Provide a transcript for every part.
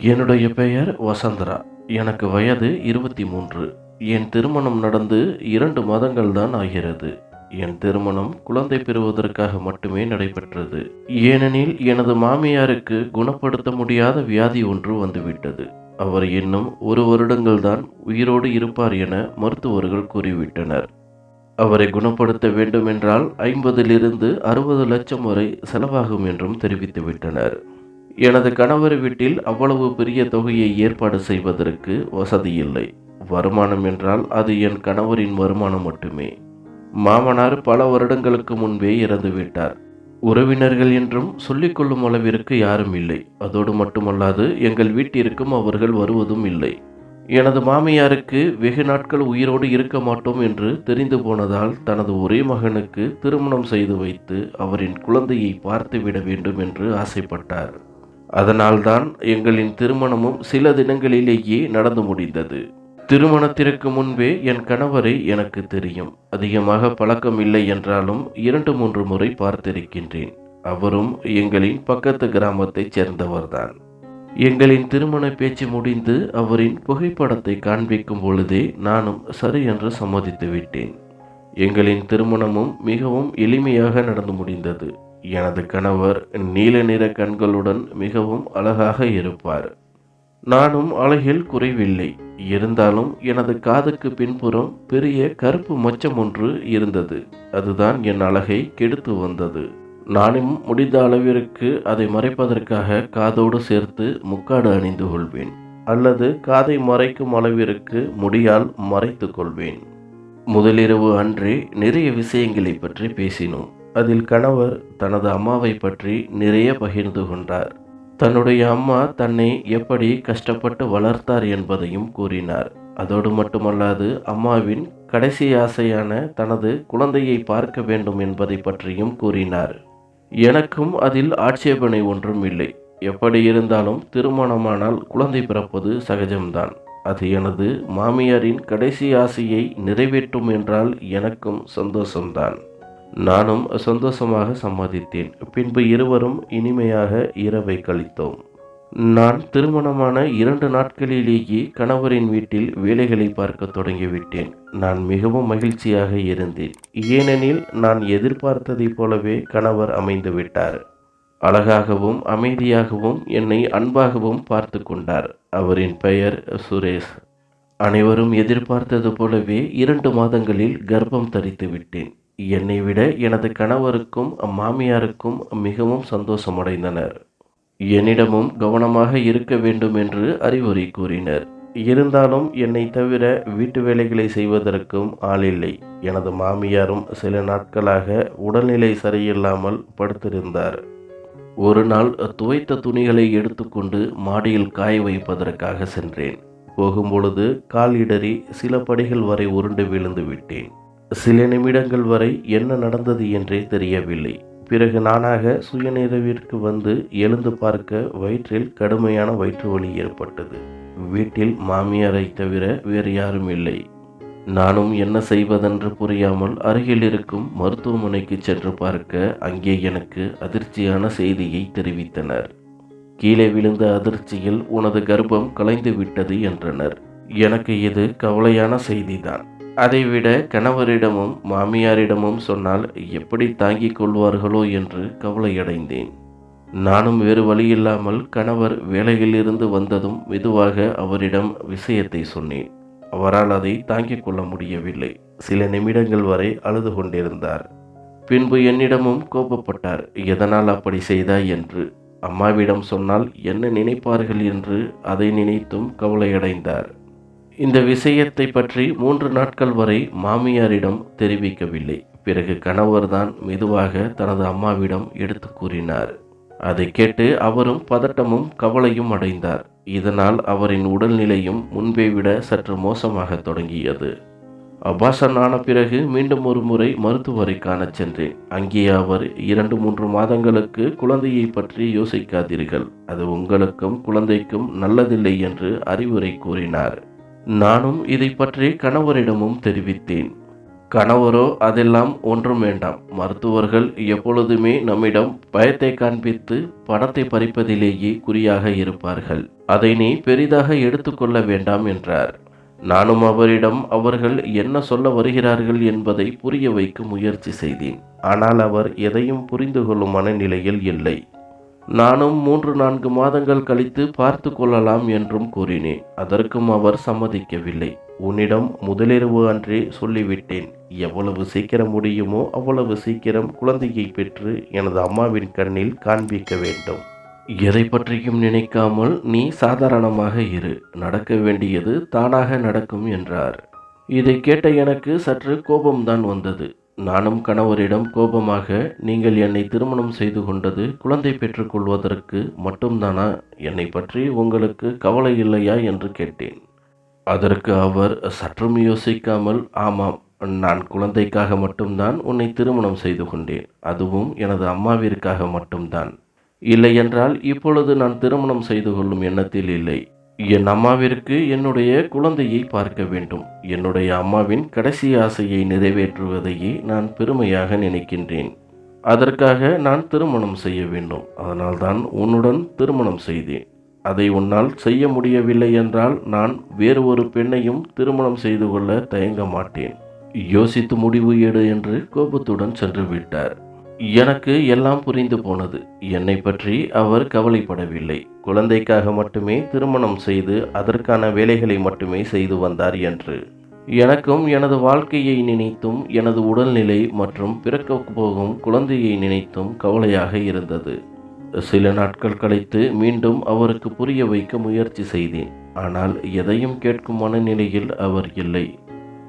என்னுடைய பெயர் வசந்தரா. எனக்கு வயது இருபத்தி மூன்று என் திருமணம் நடந்து இரண்டு மாதங்கள் தான் ஆகிறது. என் திருமணம் குழந்தை பெறுவதற்காக மட்டுமே நடைபெற்றது. ஏனெனில் எனது மாமியாருக்கு குணப்படுத்த முடியாத வியாதி ஒன்று வந்துவிட்டது. அவர் இன்னும் ஒரு வருடங்கள் தான் உயிரோடு இருப்பார் என மருத்துவர்கள் கூறிவிட்டனர். அவரை குணப்படுத்த வேண்டுமென்றால் ஐம்பதிலிருந்து அறுபது லட்சம் வரை செலவாகும் என்றும் தெரிவித்துவிட்டனர். எனது கணவர் வீட்டில் அவ்வளவு பெரிய தொகையை ஏற்பாடு செய்வதற்கு வசதி இல்லை. வருமானம் என்றால் அது என் கணவரின் வருமானம் மட்டுமே. மாமனார் பல வருடங்களுக்கு முன்பே இறந்துவிட்டார் உறவினர்கள் என்றும் சொல்லிக்கொள்ளும் அளவிற்கு யாரும் இல்லை. அதோடு மட்டுமல்லாது எங்கள் வீட்டிற்கும் அவர்கள் வருவதும் இல்லை. எனது மாமியாருக்கு வெகு நாட்கள் உயிரோடு இருக்க மாட்டோம் என்று தெரிந்து போனதால் தனது ஒரே மகனுக்கு திருமணம் செய்து வைத்து அவரின் குழந்தையை பார்த்துவிட வேண்டும் என்று ஆசைப்பட்டார். அதனால்தான் எங்களின் திருமணமும் சில தினங்களிலேயே நடந்து முடிந்தது. திருமணத்திற்கு முன்பே என் கணவரை எனக்கு தெரியும். அதிகமாக பழக்கம் இல்லை என்றாலும் இரண்டு மூன்று முறை பார்த்திருக்கின்றேன். அவரும் எங்களின் பக்கத்து கிராமத்தைச் சேர்ந்தவர்தான். எங்களின் திருமண பேச்சு முடிந்து அவரின் புகைப்படத்தை காண்பிக்கும் பொழுதே நானும் சரி என்று சம்மதித்து விட்டேன் எங்களின் திருமணமும் மிகவும் எளிமையாக நடந்து முடிந்தது. எனது கணவர் நீல நிற கண்களுடன் மிகவும் அழகாக இருப்பார். நானும் அழகில் குறைவில்லை. இருந்தாலும் எனது காதுக்கு பின்புறம் பெரிய கருப்பு மச்சம் ஒன்று இருந்தது. அதுதான் என் அழகை கெடுத்து வந்தது. நானும் முடிந்த அளவிற்கு அதை மறைப்பதற்காக காதோடு சேர்த்து முக்காடு அணிந்து கொள்வேன். அல்லது காதை மறைக்கும் அளவிற்கு முடியால் மறைத்து கொள்வேன். முதலிரவு அன்றே நிறைய விஷயங்களை பற்றி பேசினோம். அதில் கணவர் தனது அம்மாவை பற்றி நிறைய பகிர்ந்து கொண்டார். தன்னுடைய அம்மா தன்னை எப்படி கஷ்டப்பட்டு வளர்த்தார் என்பதையும் கூறினார். அதோடு மட்டுமல்லாது அம்மாவின் கடைசி ஆசையான தனது குழந்தையை பார்க்க வேண்டும் என்பதை பற்றியும் கூறினார். எனக்கும் அதில் ஆட்சேபனை ஒன்றும் இல்லை. எப்படி இருந்தாலும் திருமணமானால் குழந்தை பிறப்பது சகஜம்தான். அது எனது மாமியாரின் கடைசி ஆசையை நிறைவேற்றும் என்றால் எனக்கும் சந்தோஷம்தான். நானும் சந்தோஷமாக சம்மதித்தேன். பின்பு இருவரும் இனிமையாக இரவை கழித்தோம். நான் திருமணமான இரண்டு நாட்களிலேயே கணவரின் வீட்டில் வேலைகளை பார்க்க தொடங்கிவிட்டேன். நான் மிகவும் மகிழ்ச்சியாக இருந்தேன். ஏனெனில் நான் எதிர்பார்த்ததைப் போலவே கணவர் அமைந்து விட்டார். அழகாகவும் அமைதியாகவும் என்னை அன்பாகவும் பார்த்து கொண்டார். அவரின் பெயர் சுரேஷ். அனைவரும் எதிர்பார்த்தது போலவே இரண்டு மாதங்களில் கர்ப்பம் தரித்து விட்டேன் என்னை விட எனது கணவருக்கும் மாமியாருக்கும் மிகவும் சந்தோஷமடைந்தனர். என்னிடமும் கவனமாக இருக்க வேண்டும் என்று அறிவுரை கூறினர். இருந்தாலும் என்னை தவிர வீட்டு வேலைகளை செய்வதற்கும் ஆளில்லை எனது மாமியாரும் சில நாட்களாக உடல்நிலை சரியில்லாமல் படுத்திருந்தார். ஒரு நாள் துவைத்த துணிகளை எடுத்துக்கொண்டு மாடியில் காய வைப்பதற்காக சென்றேன். போகும்பொழுது கால் இடறி சில படிகள் வரை உருண்டு விழுந்து விட்டேன். சில நிமிடங்கள் வரை என்ன நடந்தது என்றே தெரியவில்லை. பிறகு நானாக சுயநிறைவிற்கு வந்து எழுந்து பார்க்க வயிற்றில் கடுமையான வயிற்று வலி ஏற்பட்டது. வீட்டில் மாமியாரை தவிர வேறு யாரும் இல்லை. நானும் என்ன செய்வதென்று புரியாமல் அருகில் இருக்கும் மருத்துவமனைக்கு சென்று பார்க்க அங்கே எனக்கு அதிர்ச்சியான செய்தியை தெரிவித்தனர். கீழே விழுந்த அதிர்ச்சியில் உனது கர்ப்பம் கலைந்து விட்டது என்றனர். எனக்கு இது கவலையான செய்திதான். அதைவிட கணவரிடமும் மாமியாரிடமும் சொன்னால் எப்படி தாங்கிக் கொள்வார்களோ என்று கவலையடைந்தேன். நானும் வேறு வழியில்லாமல் கணவர் வேலையிலிருந்து வந்ததும் மெதுவாக அவரிடம் விஷயத்தை சொன்னேன். அவரால் அதை தாங்கிக் கொள்ள முடியவில்லை. சில நிமிடங்கள் வரை அழுது கொண்டிருந்தார். பின்பு என்னிடமும் கோபப்பட்டார். எதனால் அப்படி செய்தாய்? என்று. அம்மாவிடம் சொன்னால் என்ன நினைப்பார்கள்? என்று அதை நினைத்தும் கவலையடைந்தார். இந்த விஷயத்தை பற்றி மூன்று நாட்கள் வரை மாமியாரிடம் தெரிவிக்கவில்லை. பிறகு கணவர்தான் மெதுவாக தனது அம்மாவிடம் எடுத்து கூறினார். அதை கேட்டு அவரும் பதட்டமும் கவலையும் அடைந்தார். இதனால் அவரின் உடல்நிலையும் முன்பை விட சற்று மோசமாக தொடங்கியது. அபாசன் ஆன பிறகு மீண்டும் ஒரு முறை மருத்துவரை காண சென்றேன். அங்கே அவர் இரண்டு மூன்று மாதங்களுக்கு குழந்தையை பற்றி யோசிக்காதீர்கள். அது உங்களுக்கும் குழந்தைக்கும் நல்லதில்லை என்று அறிவுரை கூறினார். நானும் இதை பற்றி கணவரிடமும் தெரிவித்தேன். கணவரோ அதெல்லாம் ஒன்றும் வேண்டாம். மருத்துவர்கள் எப்பொழுதுமே நம்மிடம் பயத்தை காண்பித்து பணத்தை பறிப்பதிலேயே குறியாக இருப்பார்கள். அதை நீ பெரிதாக எடுத்துக்கொள்ள வேண்டாம் என்றார். நானும் அவரிடம் அவர்கள் என்ன சொல்ல வருகிறார்கள் என்பதை புரிய வைக்க முயற்சி செய்தேன். ஆனால் அவர் எதையும் புரிந்து கொள்ளும் மனநிலையில் இல்லை. நானும் மூன்று நான்கு மாதங்கள் கழித்து பார்த்து கொள்ளலாம் என்றும் கூறினேன். அதற்கும் அவர் சம்மதிக்கவில்லை. உன்னிடம் முதலிரவு அன்றே சொல்லிவிட்டேன். எவ்வளவு சீக்கிரம் முடியுமோ அவ்வளவு சீக்கிரம் குழந்தையை பெற்று எனது அம்மாவின் கண்ணில் காண்பிக்க வேண்டும். எதை பற்றியும் நினைக்காமல் நீ சாதாரணமாக இரு. நடக்க வேண்டியது தானாக நடக்கும் என்றார். இதை கேட்ட எனக்கு சற்று கோபம்தான் வந்தது. நானும் கணவரிடம் கோபமாக நீங்கள் என்னை திருமணம் செய்து கொண்டது குழந்தை பெற்றுக்கொள்வதற்கு மட்டும்தானா? என்னை பற்றி உங்களுக்கு கவலை இல்லையா? என்று கேட்டேன். அதற்கு அவர் சற்றும் யோசிக்காமல் ஆமாம் நான் குழந்தைக்காக மட்டும்தான் உன்னை திருமணம் செய்து கொண்டேன். அதுவும் எனது அம்மாவிற்காக மட்டும்தான். இல்லை என்றால் இப்பொழுது நான் திருமணம் செய்து கொள்ளும் எண்ணத்தில் இல்லை. என் அம்மாவிற்கு என்னுடைய குழந்தையை பார்க்க வேண்டும். என்னுடைய அம்மாவின் கடைசி ஆசையை நிறைவேற்றுவதையே நான் பெருமையாக நினைக்கின்றேன். அதற்காக நான் திருமணம் செய்ய வேண்டும். அதனால்தான் உன்னுடன் திருமணம் செய்தேன். அதை உன்னால் செய்ய முடியவில்லை என்றால் நான் வேறு ஒரு பெண்ணையும் திருமணம் செய்து கொள்ள தயங்க மாட்டேன். யோசித்து முடிவு எடு என்று கோபத்துடன் சென்று விட்டார். எனக்கு எல்லாம் புரிந்து போனது. என்னை பற்றி அவர் கவலைப்படவில்லை. குழந்தைக்காக மட்டுமே திருமணம் செய்து அதற்கான வேலைகளை மட்டுமே செய்து வந்தார் என்று. எனக்கும் எனது வாழ்க்கையை நினைத்தும் எனது உடல்நிலை மற்றும் பிறக்க போகும் குழந்தையை நினைத்தும் கவலையாக இருந்தது. சில நாட்கள் கழித்து மீண்டும் அவருக்கு புரிய வைக்க முயற்சி செய்தேன். ஆனால் எதையும் கேட்கும் மனநிலையில் அவர் இல்லை.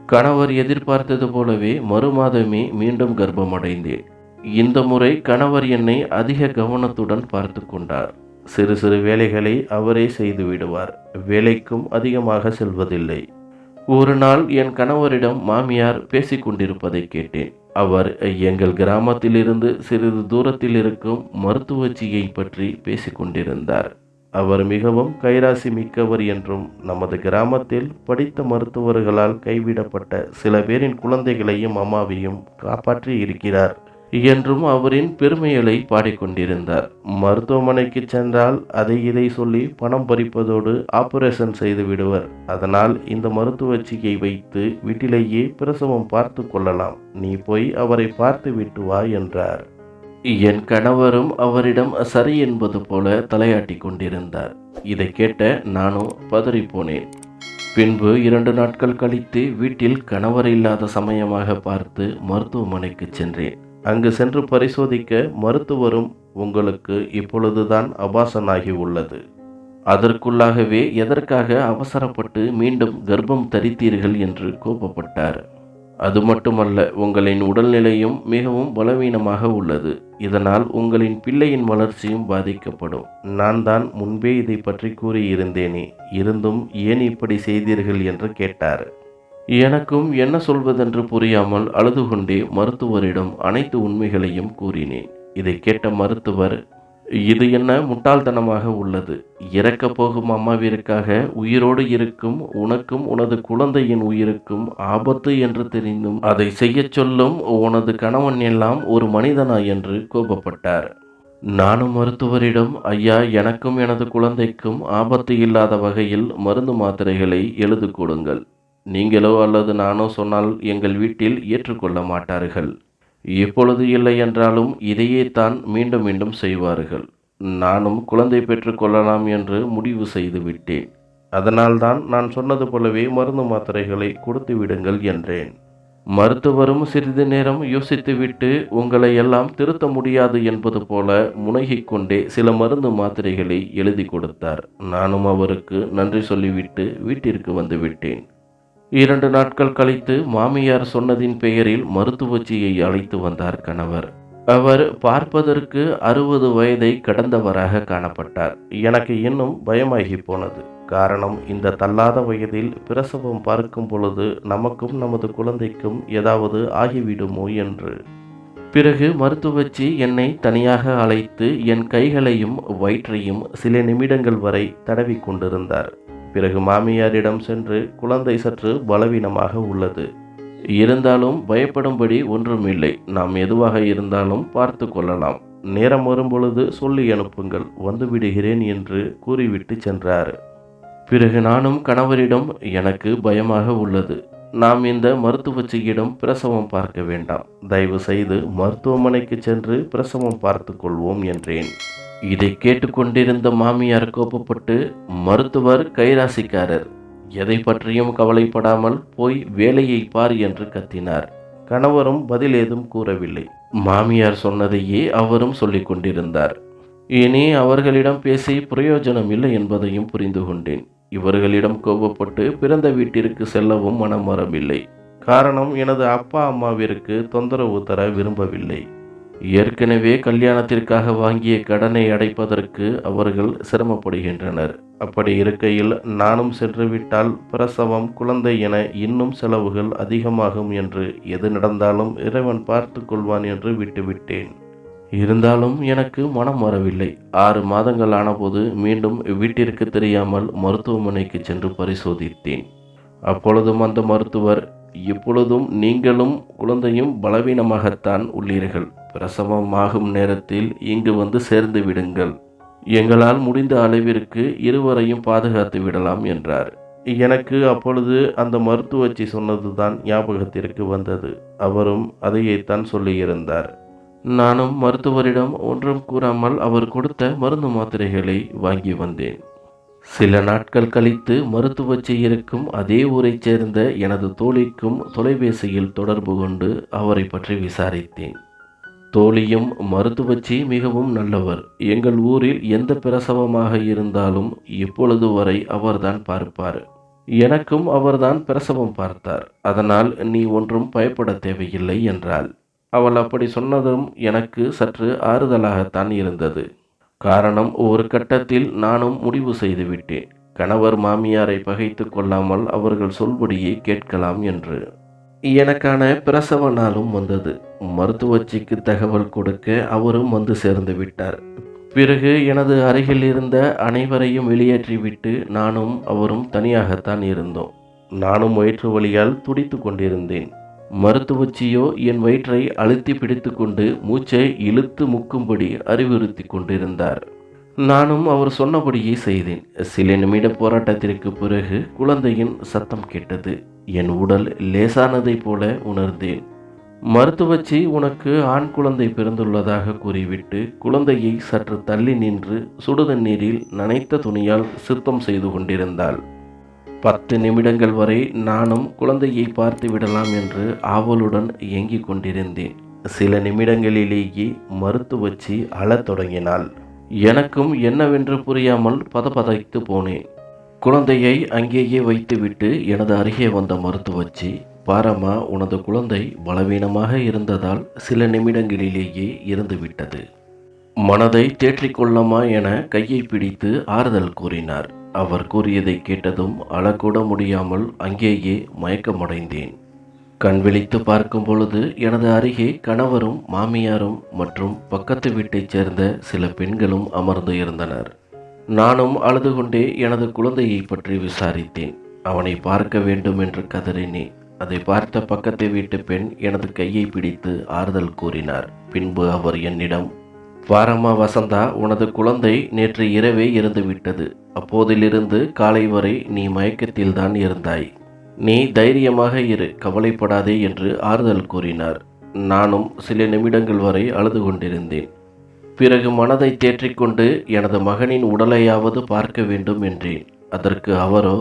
கணவர் எதிர்பார்த்தது போலவே மறுமாதமே மீண்டும் கர்ப்பமடைந்தேன். இந்த முறை கணவர் என்னை அதிக கவனத்துடன் பார்த்து கொண்டார். சிறு சிறு வேலைகளை அவரே செய்து விடுவார். வேலைக்கும் அதிகமாக செல்வதில்லை. ஒரு நாள் என் கணவரிடம் மாமியார் பேசிக்கொண்டிருப்பதை கேட்டேன். அவர் எங்கள் கிராமத்திலிருந்து சிறிது தூரத்தில் இருக்கும் மருத்துவச்சியை பற்றி பேசிக் கொண்டிருந்தார். அவர் மிகவும் கைராசி மிக்கவர் என்றும் நமது கிராமத்தில் படித்த மருத்துவர்களால் கைவிடப்பட்ட சில பேரின் குழந்தைகளையும் அம்மாவையும் காப்பாற்றி இருக்கிறார். என்றும் அவரின் பெருமைகளை பாடிக்கொண்டிருந்தார். மருத்துவமனைக்கு சென்றால் அதை இதை சொல்லி பணம் பறிப்பதோடு ஆபரேஷன் செய்து விடுவர். அதனால் இந்த மருத்துவச்சியை வைத்து வீட்டிலேயே பிரசவம் பார்த்து கொள்ளலாம். நீ போய் அவரை பார்த்து விட்டு வா என்றார். என் கணவரும் அவரிடம் சரி என்பது போல தலையாட்டி கொண்டிருந்தார். இதை கேட்ட நானும் பதறிப்போனேன். பின்பு இரண்டு நாட்கள் கழித்து வீட்டில் கணவர் இல்லாத சமயமாக பார்த்து மருத்துவமனைக்கு சென்றேன். அங்கு சென்று பரிசோதிக்க மருத்துவரும் உங்களுக்கு இப்பொழுதுதான் அபாசனாகி உள்ளது. அதற்குள்ளாகவே எதற்காக அவசரப்பட்டு மீண்டும் கர்ப்பம் தரித்தீர்கள் என்று கோபப்பட்டார். அது மட்டுமல்ல உங்களின் உடல்நிலையும் மிகவும் பலவீனமாக உள்ளது. இதனால் உங்களின் பிள்ளையின் வளர்ச்சியும் பாதிக்கப்படும். நான் தான் முன்பே இதை பற்றி கூறியிருந்தேனே இருந்தும் ஏன் இப்படி செய்தீர்கள் என்று கேட்டார். எனக்கும் என்ன சொல்வதென்று புரியாமல் அழுது கொண்டே மருத்துவரிடம் அனைத்து உண்மைகளையும் கூறினேன். இதை கேட்ட மருத்துவர் இது என்ன முட்டாள்தனமாக உள்ளது? இறக்கப் போகும் அம்மாவிற்காக உயிரோடு இருக்கும் உனக்கும் உனது குழந்தையின் உயிருக்கும் ஆபத்து என்று தெரிந்தும் அதை செய்யச் சொல்லும் உனது கணவன் எல்லாம் ஒரு மனிதனா என்று கோபப்பட்டார். நானும் மருத்துவரிடம் ஐயா எனக்கும் எனது குழந்தைக்கும் ஆபத்து இல்லாத வகையில் மருந்து மாத்திரைகளை எழுது கொடுங்கள். நீங்களோ அல்லது நானோ சொன்னால் எங்கள் வீட்டில் ஏற்றுக்கொள்ள மாட்டார்கள். இப்பொழுது இல்லை என்றாலும் இதையே தான் மீண்டும் மீண்டும் செய்வார்கள். நானும் குழந்தை பெற்றுக்கொள்ளலாம் என்று முடிவு செய்து விட்டேன். அதனால்தான் நான் சொன்னது போலவே மருந்து மாத்திரைகளை கொடுத்து விடுங்கள் என்றேன். மருத்துவரும் சிறிது நேரம் யோசித்துவிட்டு உங்களை எல்லாம் திருத்த முடியாது என்பது போல முனகிக்கொண்டே சில மருந்து மாத்திரைகளை எழுதி கொடுத்தார். நானும் அவருக்கு நன்றி சொல்லிவிட்டு வீட்டிற்கு வந்துவிட்டேன் இரண்டு நாட்கள் கழித்து மாமியார் சொன்னதின் பெயரில் மருத்துவச்சியை அழைத்து வந்தார் கணவர். அவர் பார்ப்பதற்கு அறுபது வயதை கடந்தவராக காணப்பட்டார். எனக்கு இன்னும் பயமாகி போனது. காரணம் இந்த தள்ளாத வயதில் பிரசவம் பார்க்கும் பொழுது நமக்கும் நமது குழந்தைக்கும் ஏதாவது ஆகிவிடுமோ என்று. பிறகு மருத்துவச்சி என்னை தனியாக அழைத்து என் கைகளையும் வயிற்றையும் சில நிமிடங்கள் வரை தடவி கொண்டிருந்தார். பிறகு மாமியாரிடம் சென்று குழந்தை சற்று பலவீனமாக உள்ளது. இருந்தாலும் பயப்படும்படி ஒன்றும் இல்லை நாம் எதுவாக இருந்தாலும் பார்த்து கொள்ளலாம். நேரம் வரும்பொழுது சொல்லி அனுப்புங்கள். வந்து விடுகிறேன் என்று கூறிவிட்டு சென்றார். பிறகு நானும் கணவரிடம் எனக்கு பயமாக உள்ளது. நாம் இந்த மருத்துவச்சியிடம் பிரசவம் பார்க்க வேண்டாம். தயவு செய்து மருத்துவமனைக்கு சென்று பிரசவம் பார்த்து கொள்வோம் என்றேன். இதை கேட்டுக்கொண்டிருந்த மாமியார் கோப்பப்பட்டு மருத்துவர் கைராசிக்காரர். எதை பற்றியும் கவலைப்படாமல் போய் வேலையை பார் என்று கத்தினார். கணவரும் பதில் ஏதும் கூறவில்லை. மாமியார் சொன்னதையே அவரும் சொல்லிக் கொண்டிருந்தார். இனி அவர்களிடம் பேசி பிரயோஜனம் இல்லை என்பதையும் புரிந்து கொண்டேன். இவர்களிடம் கோபப்பட்டு பிறந்த வீட்டிற்கு செல்லவும் மனம் வரவில்லை. காரணம் எனது அப்பா அம்மாவிற்கு தொந்தரவு தர விரும்பவில்லை. ஏற்கனவே கல்யாணத்திற்காக வாங்கிய கடனை அடைப்பதற்கு அவர்கள் சிரமப்படுகின்றனர். அப்படி இருக்கையில் நானும் சென்றுவிட்டால் பிரசவம் குழந்தை என இன்னும் செலவுகள் அதிகமாகும் என்று எது நடந்தாலும் இறைவன் பார்த்து கொள்வான் என்று விட்டுவிட்டேன். இருந்தாலும் எனக்கு மனம் வரவில்லை. ஆறு மாதங்கள் ஆனபோது மீண்டும் வீட்டிற்கு தெரியாமல் மருத்துவமனைக்கு சென்று பரிசோதித்தேன். அப்பொழுதும் அந்த மருத்துவர் இப்பொழுதும் நீங்களும் குழந்தையும் பலவீனமாகத்தான் உள்ளீர்கள். பிரசவம் ஆகும் நேரத்தில் இங்கு வந்து சேர்ந்து விடுங்கள். எங்களால் முடிந்த அளவிற்கு இருவரையும் பாதுகாத்து விடலாம் என்றார். எனக்கு அப்பொழுது அந்த மருத்துவச்சி சொன்னதுதான் ஞாபகத்திற்கு வந்தது. அவரும் அதையேத்தான் சொல்லியிருந்தார். நானும் மருத்துவரிடம் ஒன்றும் கூறாமல் அவர் கொடுத்த மருந்து மாத்திரைகளை வாங்கி வந்தேன். சில நாட்கள் கழித்து மருத்துவச்சி இருக்கும் அதே ஊரைச் சேர்ந்த எனது தோழிக்கும் தொலைபேசியில் தொடர்பு கொண்டு அவரை பற்றி விசாரித்தேன். தோழியும் மருத்துவச்சி மிகவும் நல்லவர். எங்கள் ஊரில் எந்த பிரசவமாக இருந்தாலும் இப்பொழுது வரை அவர்தான் பார்ப்பார். எனக்கும் அவர்தான் பிரசவம் பார்த்தார். அதனால் நீ ஒன்றும் பயப்பட தேவையில்லை என்றாள். அவள் அப்படி சொன்னதும் எனக்கு சற்று ஆறுதலாகத்தான் இருந்தது. காரணம் ஒரு கட்டத்தில் நானும் முடிவு செய்துவிட்டேன் கணவர் மாமியாரை பகைத்து கொள்ளாமல் அவர்கள் சொல்படியே கேட்கலாம் என்று. எனக்கான பிரசவ நாளும் வந்தது. மருத்துவச்சிக்கு தகவல் கொடுக்க அவரும் வந்து சேர்ந்து விட்டார். பிறகு எனது அருகில் இருந்த அனைவரையும் வெளியேற்றிவிட்டு நானும் அவரும் தனியாகத்தான் இருந்தோம். நானும் வயிற்று வழியால் துடித்து கொண்டிருந்தேன். மருத்துவச்சியோ என் வயிற்றை அழுத்தி பிடித்துக்கொண்டு மூச்சை இழுத்து முக்கும்படி அறிவுறுத்தி கொண்டிருந்தார். நானும் அவர் சொன்னபடியே செய்தேன். சில நிமிட போராட்டத்திற்கு பிறகு குழந்தையின் சத்தம் கேட்டது. என் உடல் லேசானதைப் போல உணர்ந்தேன். மருத்துவச்சி உனக்கு ஆண் குழந்தை பிறந்துள்ளதாக கூறிவிட்டு குழந்தையை சற்று தள்ளி நின்று சுடுதண்ணீரில் நனைத்த துணியால் சுத்தம் செய்து கொண்டிருந்தாள். பத்து நிமிடங்கள் வரை நானும் குழந்தையை பார்த்து விடலாம் என்று ஆவலுடன் இயங்கிக் கொண்டிருந்தேன். சில நிமிடங்களிலேயே மருத்துவச்சி அழத் தொடங்கினாள். எனக்கும் என்னவென்று புரியாமல் பதபதைத்து போனேன். குழந்தையை அங்கேயே வைத்துவிட்டு எனது அருகே வந்த மருத்துவச்சி பாரம்மா உனது குழந்தை பலவீனமாக இருந்ததால் சில நிமிடங்களிலேயே இருந்துவிட்டது மனதை தேற்றிக்கொள்ளமா என கையை பிடித்து ஆறுதல் கூறினார். அவர் கூறியதை கேட்டதும் அழக்கூட முடியாமல் அங்கேயே மயக்கமடைந்தேன். கண் விழித்து பார்க்கும் பொழுது எனது அருகே கணவரும் மாமியாரும் மற்றும் பக்கத்து வீட்டைச் சேர்ந்த சில பெண்களும் அமர்ந்து இருந்தனர். நானும் அழுது கொண்டே எனது குழந்தையை பற்றி விசாரித்தேன். அவனை பார்க்க வேண்டும் என்று கதறினேன் அதை பார்த்த பக்கத்து வீட்டு பெண் எனது கையை பிடித்து ஆறுதல் கூறினார். பின்பு அவர் என்னிடம் பாரம்மா வசந்தா உனது குழந்தை நேற்று இரவே இறந்துவிட்டது. அப்போதிலிருந்து காலை வரை நீ மயக்கத்தில்தான் இருந்தாய். நீ தைரியமாக இரு கவலைப்படாதே என்று ஆறுதல் கூறினார். நானும் சில நிமிடங்கள் வரை அழுது கொண்டிருந்தேன். பிறகு மனதை தேற்றிக்கொண்டு எனது மகனின் உடலையாவது பார்க்க வேண்டும் என்றேன். அதற்கு அவரோ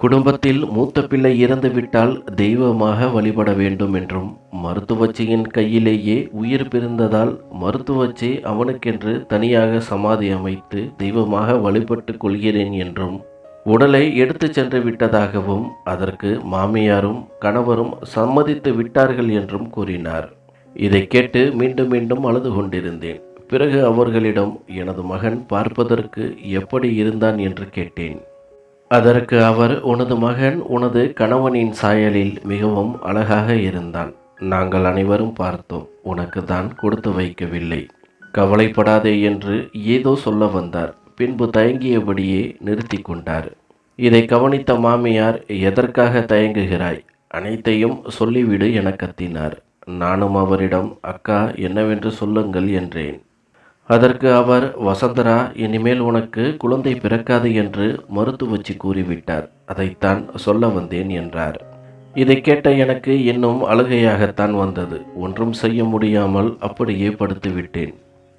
குடும்பத்தில் மூத்த பிள்ளை இறந்துவிட்டால் தெய்வமாக வழிபட வேண்டும் என்றும் மருத்துவச்சியின் கையிலேயே உயிர் பிறந்ததால் மருத்துவச்சி அவனுக்கென்று தனியாக சமாதி அமைத்து தெய்வமாக வழிபட்டு கொள்கிறேன் என்றும் உடலை எடுத்து சென்று விட்டதாகவும் அதற்கு மாமியாரும் கணவரும் சம்மதித்து விட்டார்கள் என்றும் கூறினார். இதை கேட்டு மீண்டும் மீண்டும் அழுது கொண்டிருந்தேன். பிறகு அவர்களிடம் எனது மகன் பார்ப்பதற்கு எப்படி இருந்தான்? என்று கேட்டேன். அதற்கு அவர் உனது மகன் உனது கணவனின் சாயலில் மிகவும் அழகாக இருந்தான். நாங்கள் அனைவரும் பார்த்தோம். உனக்கு தான் கொடுத்து வைக்கவில்லை. கவலைப்படாதே என்று ஏதோ சொல்ல வந்தார். பின்பு தயங்கியபடியே நிறுத்தி கொண்டார். இதை கவனித்த மாமியார் எதற்காக தயங்குகிறாய்? அனைத்தையும் சொல்லிவிடு என கத்தினார். நானும் அவரிடம் அக்கா என்னவென்று சொல்லுங்கள் என்றேன். அதற்கு அவர் வசந்தரா இனிமேல் உனக்கு குழந்தை பிறக்காது என்று மருத்துவச்சி கூறிவிட்டார். அதைத்தான் சொல்ல வந்தேன் என்றார். இதை கேட்ட எனக்கு இன்னும் அழுகையாகத்தான் வந்தது. ஒன்றும் செய்ய முடியாமல் அப்படியே படுத்துவிட்டேன்.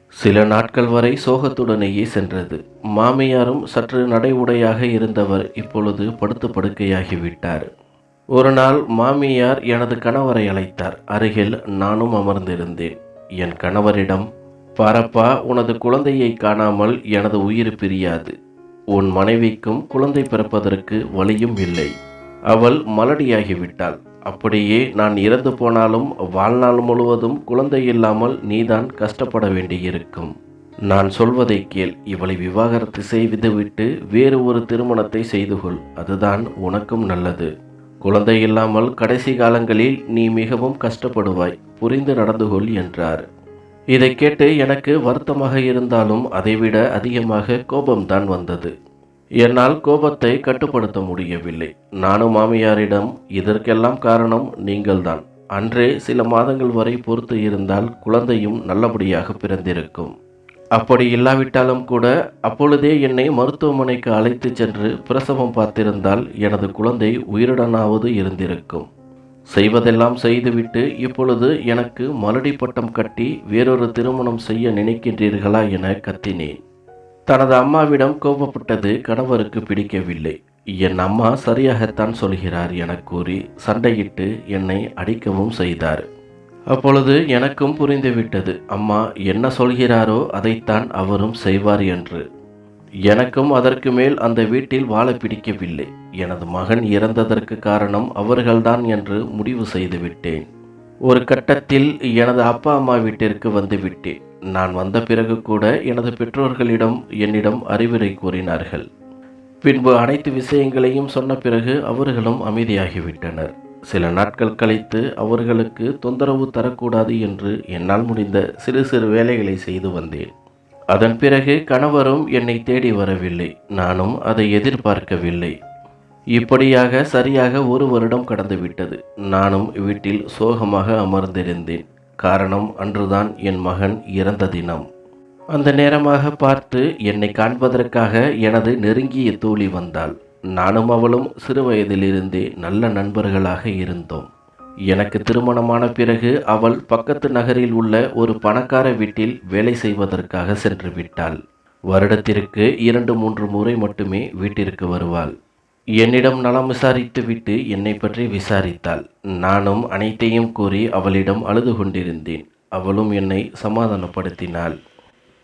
சில நாட்கள் வரை சோகத்துடனேயே சென்றது. மாமியாரும் சற்று நடை உடையாக இருந்தவர் இப்பொழுது படுத்து படுக்கையாகிவிட்டார். ஒரு நாள் மாமியார் எனது கணவரை அழைத்தார். அருகில் நானும் அமர்ந்திருந்தேன். என் கணவரிடம் பரப்பா உனது குழந்தையை காணாமல் எனது உயிர் பிரியாது. உன் மனைவிக்கும் குழந்தை பிறப்பதற்கு வழியும் இல்லை. அவள் மலடியாகிவிட்டாள். அப்படியே நான் இறந்து போனாலும் வாழ்நாள் முழுவதும் குழந்தை இல்லாமல் நீதான் கஷ்டப்பட வேண்டியிருக்கும். நான் சொல்வதை கேள். இவளை விவாகரத்து செய்துவிட்டு வேறு ஒரு திருமணத்தை செய்து கொள். அதுதான் உனக்கும் நல்லது. குழந்தை இல்லாமல் கடைசி காலங்களில் நீ மிகவும் கஷ்டப்படுவாய். புரிந்து நடந்து கொள் என்றார். இதை கேட்டு எனக்கு வருத்தமாக இருந்தாலும் அதைவிட அதிகமாக கோபம்தான் வந்தது. என்னால் கோபத்தை கட்டுப்படுத்த முடியவில்லை. நானும் மாமியாரிடம் இதற்கெல்லாம் காரணம் நீங்கள்தான். அன்றே சில மாதங்கள் வரை பொறுத்து இருந்தால் குழந்தையும் நல்லபடியாக பிறந்திருக்கும். அப்படி இல்லாவிட்டாலும் கூட அப்பொழுதே என்னை மருத்துவமனைக்கு அழைத்து சென்று பிரசவம் பார்த்திருந்தால் எனது குழந்தை உயிருடனாவது இருந்திருக்கும். செய்வதெல்லாம் செய்துவிட்டு இப்பொழுது எனக்கு மலடி பட்டம் கட்டி வேறொரு திருமணம் செய்ய நினைக்கின்றீர்களா என கத்தினேன். தனது அம்மாவிடம் கோபப்பட்டது கணவருக்கு பிடிக்கவில்லை. என் அம்மா சரியாகத்தான் சொல்கிறார் என கூறி சண்டையிட்டு என்னை அடிக்கவும் செய்தார். அப்பொழுது எனக்கும் புரிந்துவிட்டது. அம்மா என்ன சொல்கிறாரோ அதைத்தான் அவரும் செய்வார் என்று. எனக்கும் அதற்கு மேல் அந்த வீட்டில் வாழ பிடிக்கவில்லை. எனது மகன் இறந்ததற்கு காரணம் அவர்கள்தான் என்று முடிவு செய்துவிட்டேன் ஒரு கட்டத்தில் எனது அப்பா அம்மா வீட்டிற்கு வந்துவிட்டேன் நான் வந்த பிறகு கூட எனது பெற்றோர்களிடம் என்னிடம் அறிவுரை கூறினார்கள். பின்பு அனைத்து விஷயங்களையும் சொன்ன பிறகு அவர்களும் அமைதியாகிவிட்டனர். சில நாட்கள் கழித்து அவர்களுக்கு தொந்தரவு தரக்கூடாது என்று என்னால் முடிந்த சிறு சிறு வேலைகளை செய்து வந்தேன். அதன் பிறகு கணவரும் என்னை தேடி வரவில்லை. நானும் அதை எதிர்பார்க்கவில்லை. இப்படியாக சரியாக ஒரு வருடம் கடந்துவிட்டது. நானும் வீட்டில் சோகமாக அமர்ந்திருந்தேன். காரணம் அன்றுதான் என் மகன் இறந்த தினம். அந்த நேரமாக பார்த்து என்னை காண்பதற்காக எனது நெருங்கிய தோழி வந்தாள். நானும் அவளும் சிறு வயதிலிருந்தே நல்ல நண்பர்களாக இருந்தோம். எனக்கு திருமணமான பிறகு அவள் பக்கத்து நகரில் உள்ள ஒரு பணக்கார வீட்டில் வேலை செய்வதற்காக சென்று விட்டாள். வருடத்திற்கு இரண்டு மூன்று முறை மட்டுமே வீட்டிற்கு வருவாள். என்னிடம் நலம் விசாரித்துவிட்டு என்னை பற்றி விசாரித்தாள். நானும் அனைத்தையும் கூறி அவளிடம் அழுது கொண்டிருந்தேன். அவளும் என்னை சமாதானப்படுத்தினாள்.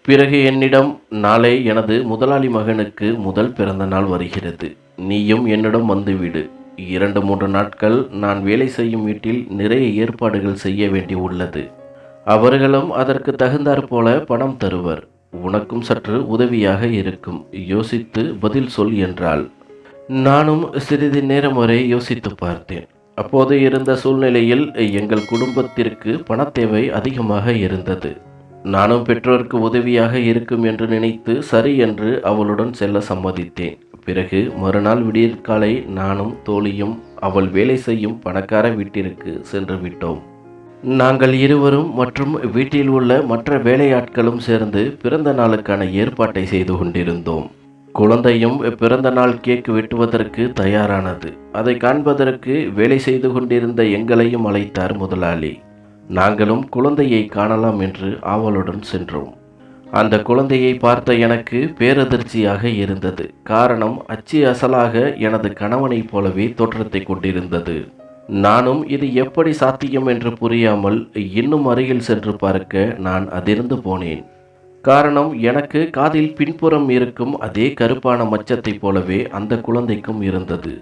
பிறகு என்னிடம் நாளை எனது முதலாளி மகனுக்கு முதல் பிறந்த நாள் வருகிறது. நீயும் என்னிடம் வந்துவிடு இரண்டு மூன்று நாட்கள் நான் வேலை செய்யும் வீட்டில் நிறைய ஏற்பாடுகள் செய்ய வேண்டி உள்ளது. அவர்களும் அதற்கு தகுந்தாற் போல பணம் தருவர். உனக்கும் சற்று உதவியாக இருக்கும். யோசித்து பதில் சொல் என்றாள். நானும் சிறிது நேரம் வரை யோசித்து பார்த்தேன். அப்போது இருந்த சூழ்நிலையில் எங்கள் குடும்பத்திற்கு பணத்தேவை அதிகமாக இருந்தது. நானும் பெற்றோருக்கு உதவியாக இருக்கும் என்று நினைத்து சரி என்று அவளுடன் செல்ல சம்மதித்தேன். பிறகு மறுநாள் விடியற்காலை நானும் தோழியும் அவள் வேலை செய்யும் பணக்கார வீட்டிற்கு சென்று விட்டோம். நாங்கள் இருவரும் மற்றும் வீட்டில் உள்ள மற்ற வேலையாட்களும் சேர்ந்து பிறந்த நாளுக்கான ஏற்பாட்டை செய்து கொண்டிருந்தோம். குழந்தையும் பிறந்த நாள் கேக் வெட்டுவதற்கு தயாரானது. அதை காண்பதற்கு வேலை செய்து கொண்டிருந்த எங்களையும் அழைத்தார் முதலாளி. நாங்களும் குழந்தையை காணலாம் என்று ஆவலுடன் சென்றோம். அந்த குழந்தையை பார்த்த எனக்கு பேரதிர்ச்சியாக இருந்தது. காரணம் அச்சு அசலாக எனது கணவனைப் போலவே தோற்றத்தை கொண்டிருந்தது. நானும் இது எப்படி சாத்தியம் என்று புரியாமல் இன்னும் அருகில் சென்று பார்க்க நான் அதிர்ந்து போனேன். காரணம் எனக்கு காதில் பின்புறம் இருக்கும் அதே கருப்பான மச்சத்தைப் போலவே அந்த குழந்தைக்கும் இருந்தது.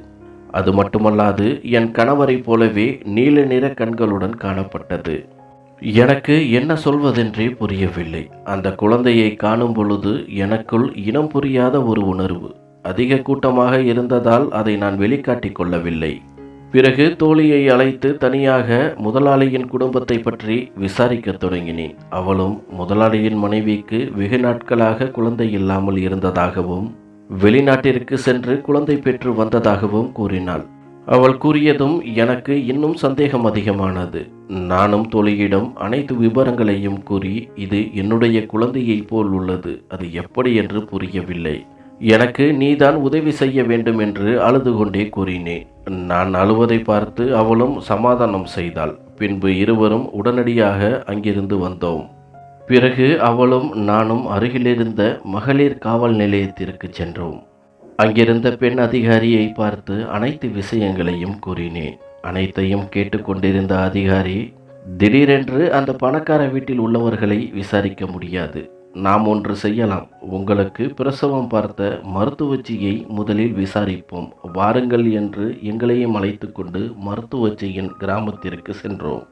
அது மட்டுமல்லாது என் கணவரைப் போலவே நீல நிற கண்களுடன் காணப்பட்டது. எனக்கு என்ன சொல்வதென்றே புரியவில்லை. அந்த குழந்தையை காணும் பொழுது எனக்குள் இனம் புரியாத ஒரு உணர்வு. அதிக கூட்டமாக இருந்ததால் அதை நான் வெளிக்காட்டிக் கொள்ளவில்லை. பிறகு தோழியை அழைத்து தனியாக முதலாளியின் குடும்பத்தை பற்றி விசாரிக்கத் தொடங்கினேன். அவளும் முதலாளியின் மனைவிக்கு வெகு நாட்களாக குழந்தை இல்லாமல் இருந்ததாகவும் வெளிநாட்டிற்கு சென்று குழந்தை பெற்று வந்ததாகவும் கூறினாள். அவள் கூறியதும் எனக்கு இன்னும் சந்தேகம் அதிகமானது. நானும் தொழிலிடம் அனைத்து விவரங்களையும் கூறி இது என்னுடைய குழந்தையைப் போல் உள்ளது அது எப்படி என்று புரியவில்லை. எனக்கு நீதான் உதவி செய்ய வேண்டும் என்று அழுது கொண்டே கூறினேன். நான் அழுவதை பார்த்து அவளும் சமாதானம் செய்தாள். பின்பு இருவரும் உடனடியாக அங்கிருந்து வந்தோம். பிறகு அவளும் நானும் அருகிலிருந்த மகளிர் காவல் நிலையத்திற்கு சென்றோம். அங்கிருந்த பெண் அதிகாரியை பார்த்து அனைத்து விஷயங்களையும் கூறினேன். அனைத்தையும் கேட்டுக்கொண்டிருந்த அதிகாரி திடீரென்று அந்த பணக்கார வீட்டில் உள்ளவர்களை விசாரிக்க முடியாது. நாம் ஒன்று செய்யலாம். உங்களுக்கு பிரசவம் பார்த்த மருத்துவச்சியை முதலில் விசாரிப்போம். வாருங்கள் என்று எங்களையும் அழைத்து கொண்டு மருத்துவச்சியின் கிராமத்திற்கு சென்றோம்.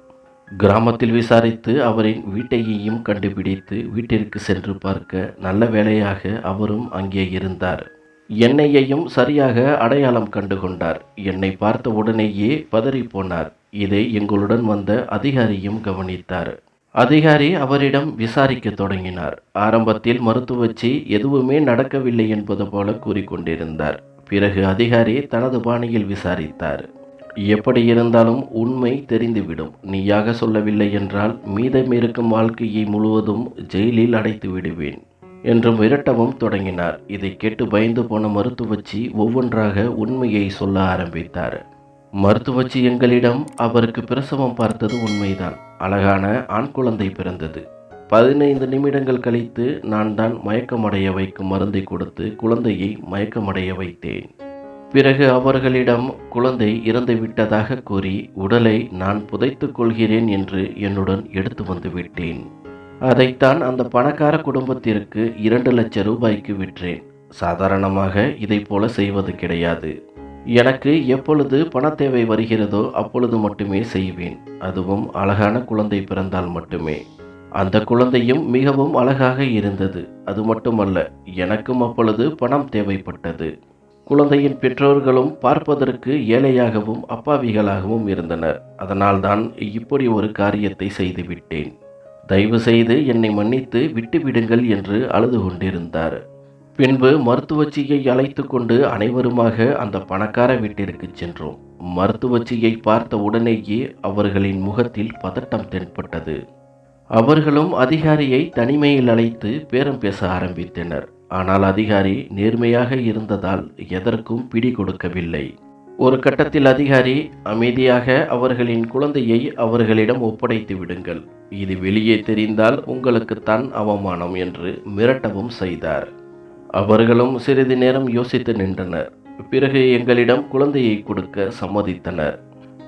கிராமத்தில் விசாரித்து அவரின் வீட்டையையும் கண்டுபிடித்து வீட்டிற்கு சென்று பார்க்க நல்ல வேளையாக அவரும் அங்கே இருந்தார். என்னையையும் சரியாக அடையாளம் கண்டு கொண்டார் என்னை பார்த்த உடனேயே பதறிப்போனார் இதை எங்களுடன் வந்த அதிகாரியும் கவனித்தார். அதிகாரி அவரிடம் விசாரிக்க தொடங்கினார். ஆரம்பத்தில் மருத்துவச்சி எதுவுமே நடக்கவில்லை என்பது போல கூறிக்கொண்டிருந்தார். பிறகு அதிகாரி தனது பாணியில் விசாரித்தார். எப்படி இருந்தாலும் உண்மை தெரிந்துவிடும். நீயாக சொல்லவில்லை என்றால் மீதம் இருக்கும் வாழ்க்கையை முழுவதும் ஜெயிலில் அடைத்து விடுவேன் என்று மிரட்டவும் தொடங்கினார். இதை கேட்டு பயந்து போன மருத்துவச்சி ஒவ்வொன்றாக உண்மையை சொல்ல ஆரம்பித்தார். மருத்துவச்சி எங்களிடம் அவருக்கு பிரசவம் பார்த்தது உண்மைதான். அழகான ஆண் குழந்தை பிறந்தது. பதினைந்து நிமிடங்கள் கழித்து நான் தான் மயக்கமடைய வைக்கும் மருந்தை கொடுத்து குழந்தையை மயக்கமடைய வைத்தேன். பிறகு அவர்களிடம் குழந்தை இறந்து விட்டதாக கூறி உடலை நான் புதைத்துக் கொள்கிறேன் என்று என்னுடன் எடுத்து வந்து விட்டேன். அதைத்தான் அந்த பணக்கார குடும்பத்திற்கு இரண்டு லட்சம் ரூபாய்க்கு விற்றேன். சாதாரணமாக இதை போல செய்வது கிடையாது. எனக்கு எப்பொழுது பண தேவை வருகிறதோ அப்பொழுது மட்டுமே செய்வேன். அதுவும் அழகான குழந்தை பிறந்தால் மட்டுமே. அந்த குழந்தையும் மிகவும் அழகாக இருந்தது. அது மட்டுமல்ல எனக்கும் அப்பொழுது பணம் தேவைப்பட்டது. குழந்தையின் பெற்றோர்களும் பார்ப்பதற்கு ஏழையாகவும் அப்பாவிகளாகவும் இருந்தனர். அதனால்தான் இப்படி ஒரு காரியத்தை செய்துவிட்டேன். தயவு செய்து என்னை மன்னித்து விட்டுவிடுங்கள் என்று அழுது கொண்டிருந்தார் பின்பு மருத்துவச்சியை அழைத்து கொண்டு அனைவருமாக அந்த பணக்கார வீட்டிற்கு சென்றோம். மருத்துவச்சியை பார்த்த உடனேயே அவர்களின் முகத்தில் பதட்டம் தென்பட்டது. அவர்களும் அதிகாரியை தனிமையில் அழைத்து பேரம் பேச ஆரம்பித்தனர். ஆனால் அதிகாரி நேர்மையாக இருந்ததால் எதற்கும் பிடி கொடுக்கவில்லை. ஒரு கட்டத்தில் அதிகாரி அமைதியாக அவர்களின் குழந்தையை அவர்களிடம் ஒப்படைத்து விடுங்கள். இது வெளியே தெரிந்தால் உங்களுக்குத்தான் அவமானம் என்று மிரட்டவும் செய்தார். அவர்களும் சிறிது நேரம் யோசித்து நின்றனர். பிறகு எங்களிடம் குழந்தையை கொடுக்க சம்மதித்தனர்.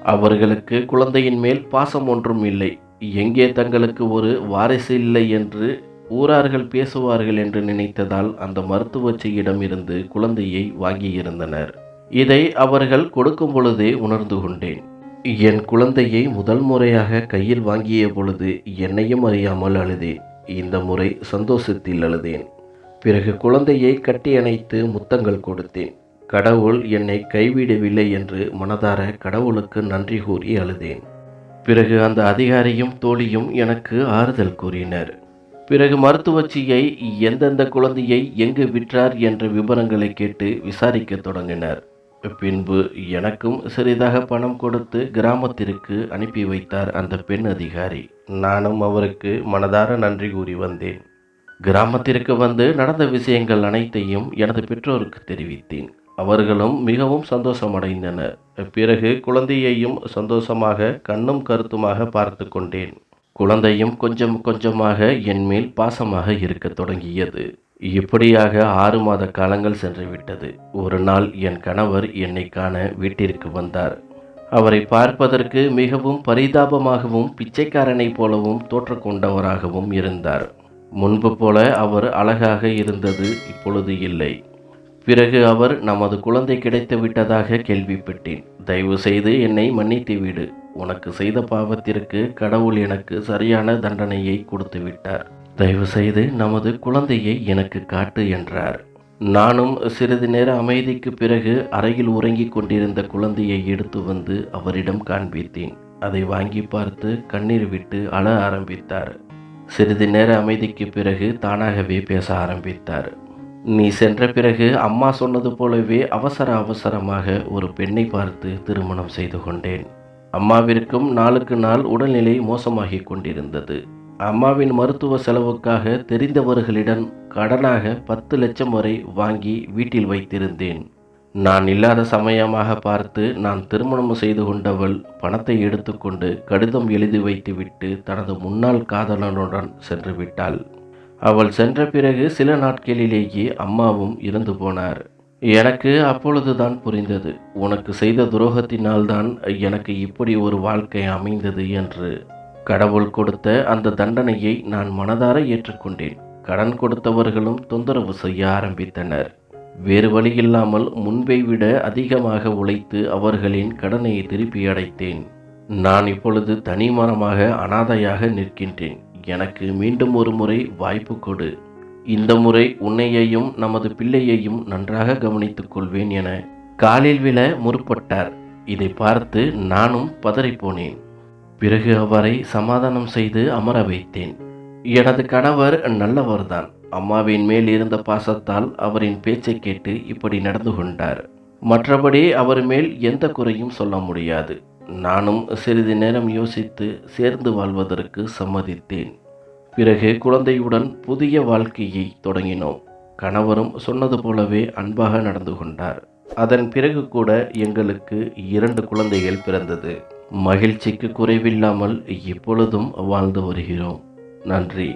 அவர்களுக்கு குழந்தையின் மேல் பாசம் ஒன்றும் இல்லை. எங்கே தங்களுக்கு ஒரு வாரிசு இல்லை என்று ஊரார்கள் பேசுவார்கள் என்று நினைத்ததால் அந்த மருத்துவச்சியிடமிருந்து குழந்தையை வாங்கியிருந்தனர். இதை அவர்கள் கொடுக்கும் பொழுதே உணர்ந்து கொண்டேன். என் குழந்தையை முதல் முறையாக கையில் வாங்கிய பொழுது என்னையும் அறியாமல் அழுதேன். இந்த முறை சந்தோஷத்தில் அழுதேன். பிறகு குழந்தையை கட்டி அணைத்து முத்தங்கள் கொடுத்தேன். கடவுள் என்னை கைவிடவில்லை என்று மனதார கடவுளுக்கு நன்றி கூறி அழுதேன். பிறகு அந்த அதிகாரியும் தோழியும் எனக்கு ஆறுதல் கூறினர். பிறகு மருத்துவச்சியை எந்தெந்த குழந்தையை எங்கு விற்றார் என்ற விவரங்களை கேட்டு விசாரிக்க தொடங்கினர். பின்பு எனக்கும் சிறிதாக பணம் கொடுத்து கிராமத்திற்கு அனுப்பி வைத்தார் அந்த பெண் அதிகாரி. நானும் அவருக்கு மனதார நன்றி கூறி வந்தேன். கிராமத்திற்கு வந்து நடந்த விஷயங்கள் அனைத்தையும் எனது பெற்றோருக்கு தெரிவித்தேன். அவர்களும் மிகவும் சந்தோஷமடைந்தனர். பிறகு குழந்தையையும் சந்தோஷமாக கண்ணும் கருத்துமாக பார்த்து கொண்டேன். குழந்தையும் கொஞ்சம் கொஞ்சமாக என் மேல் பாசமாக இருக்க தொடங்கியது. இப்படியாக ஆறு மாத காலங்கள் சென்று விட்டது ஒரு நாள் என் கணவர் என்னை காண வீட்டிற்கு வந்தார். அவரை பார்ப்பதற்கு மிகவும் பரிதாபமாகவும் பிச்சைக்காரனைப் போலவும் தோற்று கொண்டவராகவும் இருந்தார். முன்பு போல அவர் அழகாக இருந்தது இப்பொழுது இல்லை. பிறகு அவர் நமது குழந்தை கிடைத்து விட்டதாக கேள்விப்பட்டேன். தயவு செய்து என்னை மன்னித்து விடு. உனக்கு செய்த பாவத்திற்கு கடவுள் எனக்கு சரியான தண்டனையை கொடுத்து விட்டார். தயவுசெய்து நமது குழந்தையை எனக்கு காட்டு என்றார். நானும் சிறிது நேர அமைதிக்கு பிறகு அறையில் உறங்கிக் கொண்டிருந்த குழந்தையை எடுத்து வந்து அவரிடம் காண்பித்தேன். அதை வாங்கி பார்த்து கண்ணீர் விட்டு அழ ஆரம்பித்தார். சிறிது நேர அமைதிக்கு பிறகு தானாகவே பேச ஆரம்பித்தார். நீ சென்ற பிறகு அம்மா சொன்னது போலவே அவசர அவசரமாக ஒரு பெண்ணை பார்த்து திருமணம் செய்து கொண்டேன். அம்மாவிற்கும் நாளுக்கு நாள் உடல்நிலை மோசமாகிக் கொண்டிருந்தது. அம்மாவின் மருத்துவ செலவுக்காக தெரிந்தவர்களிடம் கடனாக பத்து லட்சம் வரை வாங்கி வீட்டில் வைத்திருந்தேன். நான் இல்லாத சமயமாக பார்த்து நான் திருமணம் செய்து கொண்டவள் பணத்தை எடுத்துக்கொண்டு கடிதம் எழுதி வைத்துவிட்டு தனது முன்னாள் காதலனுடன் சென்று விட்டாள். அவள் சென்ற பிறகு சில நாட்களிலேயே அம்மாவும் இறந்து போனார். எனக்கு அப்பொழுதுதான் புரிந்தது. உனக்கு செய்த துரோகத்தினால்தான் எனக்கு இப்படி ஒரு வாழ்க்கை அமைந்தது என்று. கடவுள் கொடுத்த அந்த தண்டனையை நான் மனதார ஏற்றுக்கொண்டேன். கடன் கொடுத்தவர்களும் தொந்தரவு செய்ய ஆரம்பித்தனர். வேறு வழியில்லாமல் முன்பை விட அதிகமாக உழைத்து அவர்களின் கடனை திருப்பி அடைத்தேன். நான் இப்பொழுது தனிமரமாக அனாதையாக நிற்கின்றேன். எனக்கு மீண்டும் ஒரு முறை வாய்ப்பு கொடு. இந்த முறை உன்னையையும் நமது பிள்ளையையும் நன்றாக கவனித்துக் கொள்வேன் என காலில் விழ முற்பட்டார். இதை பார்த்து நானும் பதறிப்போனேன் பிறகு அவரை சமாதானம் செய்து அமர வைத்தேன். எனது கணவர் நல்லவர்தான். அம்மாவின் மேல் இருந்த பாசத்தால் அவரின் பேச்சை கேட்டு இப்படி நடந்து கொண்டார். மற்றபடி அவர் மேல் எந்த குறையும் சொல்ல முடியாது. நானும் சிறிது நேரம் யோசித்து சேர்ந்து வாழ்வதற்கு சம்மதித்தேன். பிறகு குழந்தையுடன் புதிய வாழ்க்கையை தொடங்கினோம். கணவரும் சொன்னது போலவே அன்பாக நடந்து கொண்டார். அதன் பிறகு கூட எங்களுக்கு இரண்டு குழந்தைகள் பிறந்தது. மகிழ்ச்சிக்கு குறைவில்லாமல் இப்பொழுதும் வாழ்ந்து வருகிறோம். நன்றி.